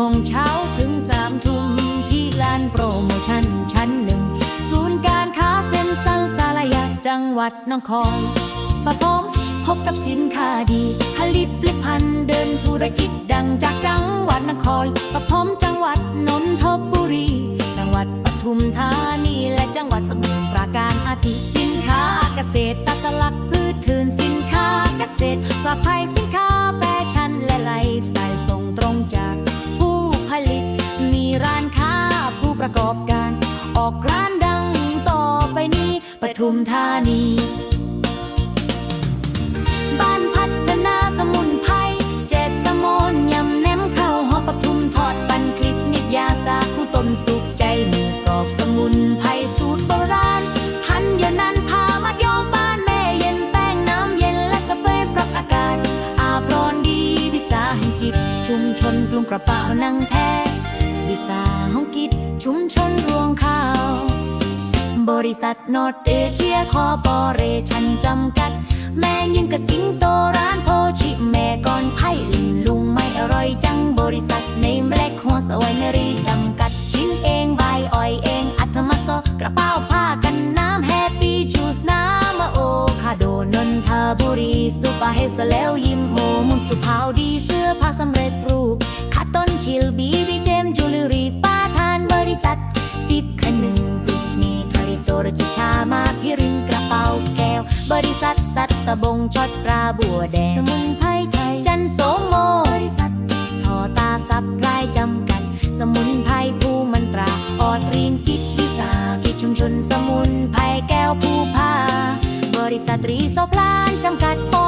โมงเช้าถึง3ทุ่มที่ลานโปรโมชั่นชั้นหนึ่ง ศูนย์การค้าเซ็นทรัลสารยาจังหวัดนครปฐมพบกับสินค้าดีผลิตผลิตภัณฑ์เดินธุรกิจดังจากจังหวัดนครปฐมจังหวัดนนทบุรี จังหวัดปทุมธานีและจังหวัดสมุทรปราการอาทิสินค้าเกษตรตัดลักพืชถืนสินค้าเกษตรปลอดภัย ทุมธานี บ้านพัฒนาสมุนไพรเจ็ดสมนยำแหนมข้าวหอมปทุมทอดปันคลิปนิดยาสาผู้ต้มสุกใจมือกรอบสมุนไพรสูตรโบราณทันยนันพามัดยอมบ้านแม่เย็นแป้งน้ำเย็นและสเปรย์ปรับอากาศ อาบร้อนดีวิสาหกิจ ชุมชนกลุ่มกระเป๋านังแท้วิสาหกิจชุมชนรวงข้าว ริษัทโนดเอเชียคอปอเรชันจำกัด แม่ยิงกับสิงโตร้านโพชิแม่ก่อนไพ่ลินลุงไม่อร่อยจังบริษัทในแบล็กหัวสวยนรีจำกัด ชิ้นเองใบอ้อยเอง อัตมาโซกระเป๋าผ้ากันน้ำแฮปปี้จูสน้ำมาโอคาโดนนทบุรีสุปาเฮสแล้วยิ้มโมมุนสุภาวดีเสื้อผ้าสำเร็จรูปคัตตอนชิลบีบี ตตะบงช็อตปลาบัวแดง สมุนไพรไทย จันโสโมบริษัททอตาซับรายจำกัด สมุนไพรภูมันตรา ออตรีนฟิตวิสาหกิจชุมชนสมุนไพรแก้วภูพาบริษัทรีโซพลานจำกัดปจ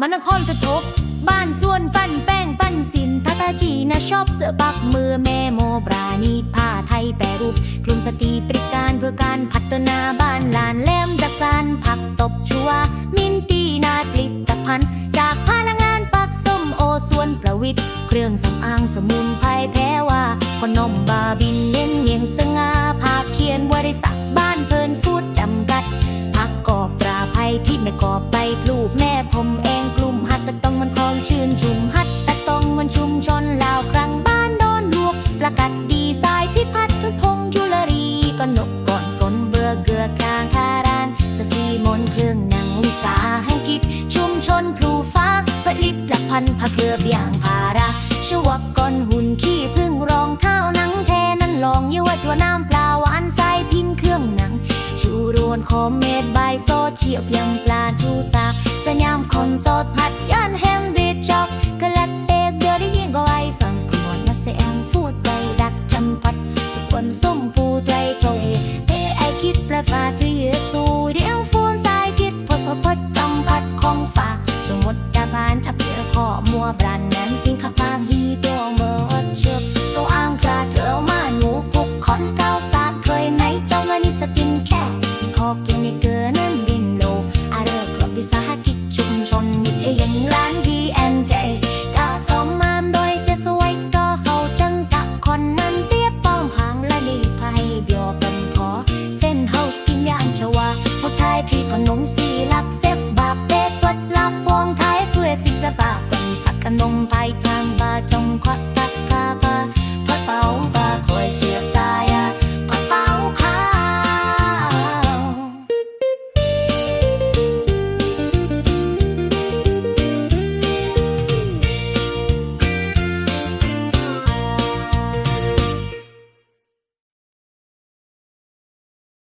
มันนครกระทบ บ้านส่วนปั้นแป้งปั้นสินทาตาจีนะชอบเสือปักมือแม่โมบราณีผ้าไทยแปรรูป กลุ่มสตรีบริการเพื่อการพัฒนาบ้านลานแหลมจากสารผักตบชัว มินตีนาผลิตภัณฑ์ จากพลังงานปักส้มโอส่วนประวิทย์เครื่องสำอางสมุนไพรแพ้ว่าขนมบาบินเน้นเงียงสง่าภาพเขียนบริษัทบ้านเพลินฟูดจำกัดผักกอบตราภัยที่ไม่กอบใบพลูกแม่ผมเอง ชื่นชุมหัดตะตองมันชุมชนลาวครั้งบ้านโดนลวก ประกัดดีไซน์พิพัฒน์พงจุลรีก็นกก่อนกลเบือเกลือกลางทารานสสีมนเครื่องหนังวิสาหกิจ ชุมชนพลูฟ้าผลิตภัณฑ์ผ้าเกลือบยางพาราชวกกลหุ่นขี้พึ่งรองเท้าหนังแทนั้นลองเยาวดว่าน้ำปลาหวานใส่พินเครื่องหนังชูรวนคอมเมดใบโซเชียลเพียงปลาทูสาสยามคนโสดผัดยันแฮ สกินแค่ขอกินในเกลืนั้นดินโลอาเรกลับวิสาหกิจชุมชนมิเทยังร้านดีแอนเจกาสมามโดยเสียสวยก็เขาจังกะคนนันเตี้ยป้องผางและลีภัยเบียป็นอเส้นเฮาสกินยางชวาผู้ชายพี่ขนมสีลักเส